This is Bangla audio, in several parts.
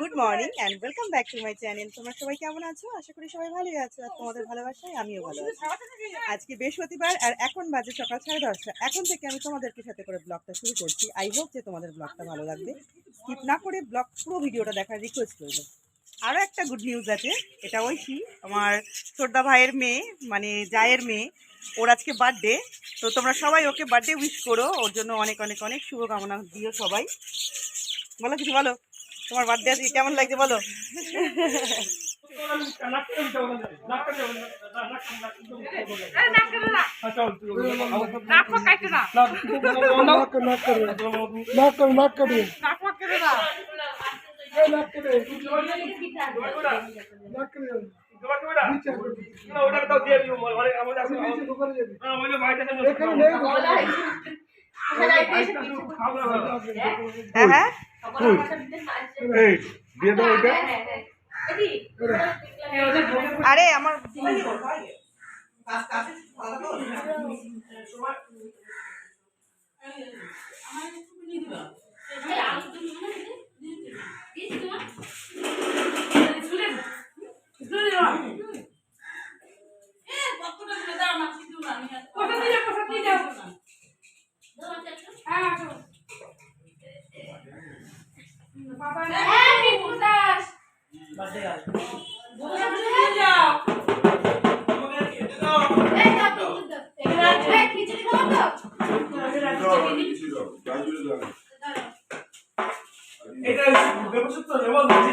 Morning and welcome back to my channel তোমরা সবাই কেমন আছো? আশা করি সবাই ভালোই আছো আর তোমাদের ভালোবাসায় আমিও ভালো আছি। আজকে বৃহস্পতিবার আর এখন বাজে সকাল সাড়ে দশটা। এখন থেকে আমি তোমাদেরকে সাথে করে ব্লগটা শুরু করছি। আই হোপ যে তোমাদের ব্লগটা ভালো লাগবে। স্কিপ না করে ব্লগ পুরো ভিডিওটা দেখার রিকোয়েস্ট করব। আরও একটা গুড নিউজ আছে। এটা ঐশী, আমার ছোটদা ভাইয়ের মেয়ে মানে জায়ের মেয়ে। ওর আজকে বার্থডে তো তোমরা সবাই ওকে বার্থডে উইশ করো। ওর জন্য অনেক অনেক অনেক শুভকামনা দিও সবাই। বলো কিছু বলো। তোমার বার্থডে আজকে কেমন লাগছে বলো? knock knock আরে আমার আমার এটা ব্যবস্থা তো নেওয়া হচ্ছে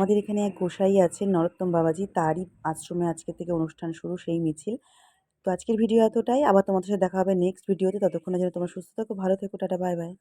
আমাদের এখানে এক গোসাই আছে, নরোত্তম বাবাজি। তারই আশ্রমে আজকে থেকে অনুষ্ঠান শুরু, সেই মিছিল। তো আজকের ভিডিও এতটাই। আবার তোমাদের সাথে দেখা হবে নেক্সট ভিডিওতে ততক্ষণে যেন তোমার সুস্থ থাকো, ভালো থেকো, টাটা বাই বাই